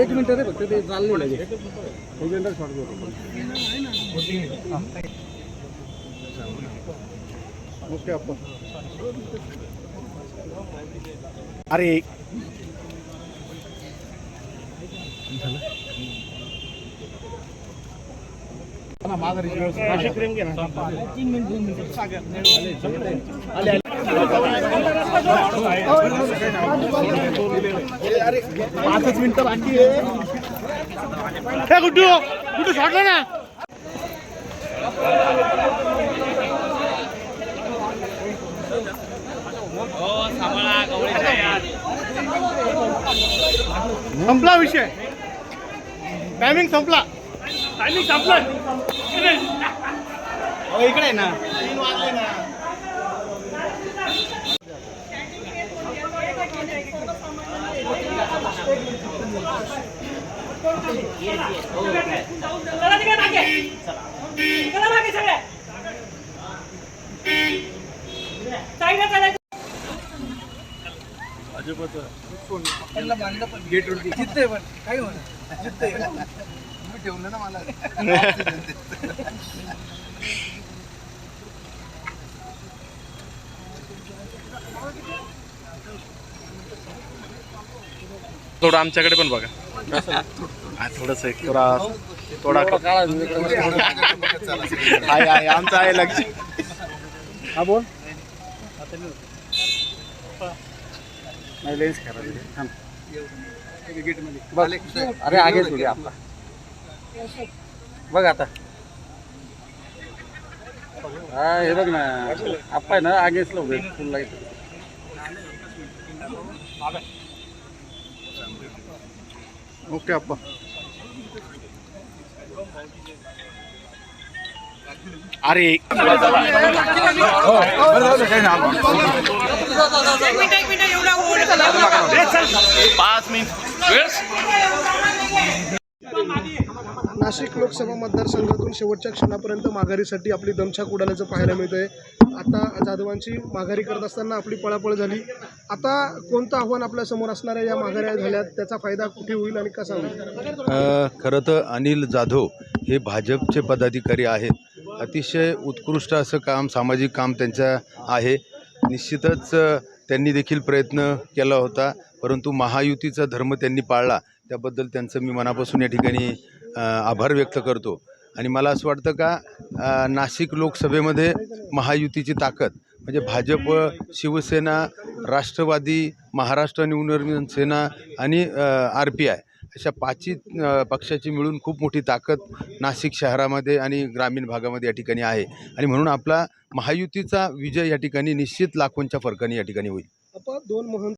एक मिनिट रे फक्त ते चालले लगेच. ओके आपण अरे. पाचच मिनिटं बाकी आहे गुड्डू गुड्डू सोडला ना संपला विषय. टायमिंग संपला. टायमिंग संपला. इकडे ना तीन वाजले ना. जिथे पण काही म्हणा जिथे तुम्ही ठेवलं ना मला थोडं आमच्याकडे पण बघा. हा, थोडंसं एक थोडा थोडा आहे आहे आमचं आहे लक्ष. हा बोल. नाही लेन्स खराब अरे आगे तुझे आपला. बघ आता. हा हे बघ ना. आप्पा आहे ना आगेच लावू फुल लाइट ओके अप्पा अरे पाच नाशिक लोकसभा मतदारसंघातून शेवटच्या क्षणापर्यंत माघारीसाठी आपली दमछाक उडाल्याचं पाहायला मिळतंय. आता जाधवांची माघारी करत असताना आपली पळापळ झाली. आता कोणतं आव्हान आपल्यासमोर असणाऱ्या या माघाऱ्या झाल्यात? त्याचा फायदा कुठे होईल आणि कसा होईल? खरं तर अनिल जाधव हे भाजपचे पदाधिकारी आहेत. अतिशय उत्कृष्ट असं काम सामाजिक काम त्यांचं आहे. निश्चितच त्यांनी देखील प्रयत्न केला होता परंतु महायुतीचा धर्म त्यांनी पाळला. त्याबद्दल त्यांचं मी मनापासून या ठिकाणी आभार व्यक्त करतो. आणि मला असं वाटतं का नाशिक लोकसभेमध्ये महायुतीची ताकद म्हणजे भाजप शिवसेना राष्ट्रवादी महाराष्ट्र नवनिर्माण सेना आणि आर पी आय अशा पाचही पक्षाची मिळून खूप मोठी ताकद नाशिक शहरामध्ये आणि ग्रामीण भागामध्ये या ठिकाणी आहे. आणि म्हणून आपला महायुतीचा विजय या ठिकाणी निश्चित लाखोंच्या फरकाने या ठिकाणी होईल. दोन